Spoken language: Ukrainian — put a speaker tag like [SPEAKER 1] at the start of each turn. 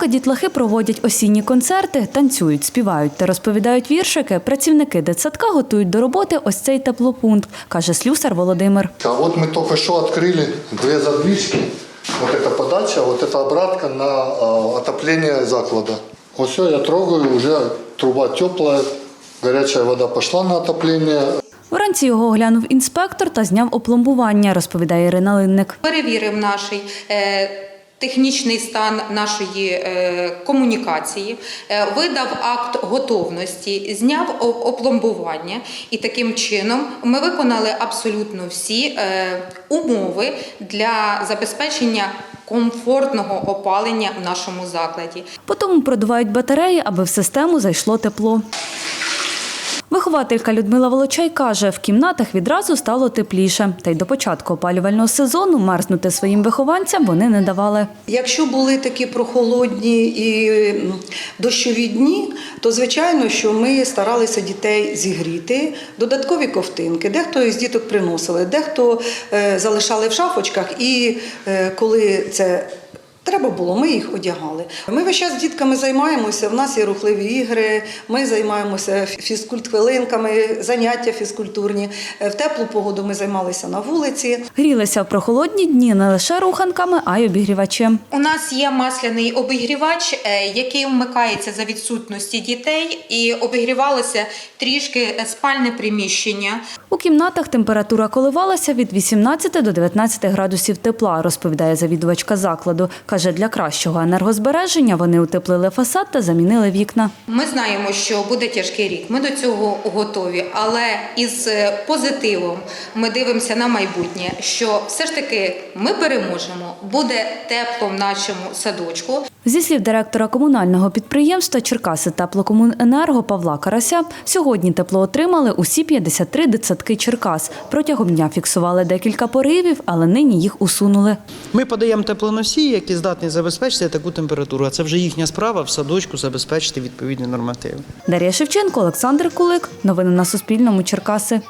[SPEAKER 1] Поки дітлахи проводять осінні концерти, танцюють, співають та розповідають віршики, працівники дитсадка готують до роботи ось цей теплопункт, каже слюсар Володимир.
[SPEAKER 2] А вот мы только что открыли две задвижки. Вот это подача, вот это обратка на а, отопление заклада. Вот все, я трогаю, уже труба теплая, горячая вода пошла на отопление.
[SPEAKER 1] Вранці його оглянув інспектор та зняв опломбування, розповідає Ірина Линник.
[SPEAKER 3] перевірив наш е, технічний стан нашої е, комунікації, е, видав акт готовності, зняв опломбування, і таким чином ми виконали абсолютно всі е, умови для забезпечення комфортного опалення в нашому закладі.
[SPEAKER 1] Потім продувають батареї, аби в систему зайшло тепло. Вихователька Людмила Волочай каже, в кімнатах відразу стало тепліше. Та й до початку опалювального сезону мерзнути своїм вихованцям вони не давали.
[SPEAKER 4] Якщо були такі прохолодні і дощові дні, то звичайно, що ми старалися дітей зігріти, додаткові ковтинки. Дехто із діток приносили, дехто е, залишали в шафочках, і е, коли це. Треба було, ми їх одягали. Ми весь час з дітками займаємося. В нас є рухливі ігри, ми займаємося фізкульт-хвилинками, заняття фізкультурні. В теплу погоду ми займалися на вулиці.
[SPEAKER 1] Грілися в прохолодні дні не лише руханками, а й обігрівачем.
[SPEAKER 3] У нас є масляний обігрівач, е, який вмикається за відсутності дітей, і обігрівалося трішки спальне приміщення.
[SPEAKER 1] У кімнатах температура коливалася від 18 до 19 градусів тепла, розповідає завідувачка закладу. Каже, для кращого енергозбереження вони утеплили фасад та замінили вікна.
[SPEAKER 3] Ми знаємо, що буде тяжкий рік. Ми до цього готові, але із е, позитивом ми дивимося на майбутнє, що все ж таки ми переможемо, буде тепло в нашому садочку.
[SPEAKER 1] Зі слів директора комунального підприємства Черкаси теплокомуненерго Павла Карася, сьогодні тепло отримали усі 53 дитсадки Черкас. Протягом дня фіксували декілька поривів, але нині їх усунули.
[SPEAKER 5] Ми подаємо теплоносії, які здатні забезпечити таку температуру. А це вже їхня справа в садочку забезпечити відповідні нормативи.
[SPEAKER 1] Дар'я Шевченко, Олександр Кулик. Новини на Суспільному. Черкаси.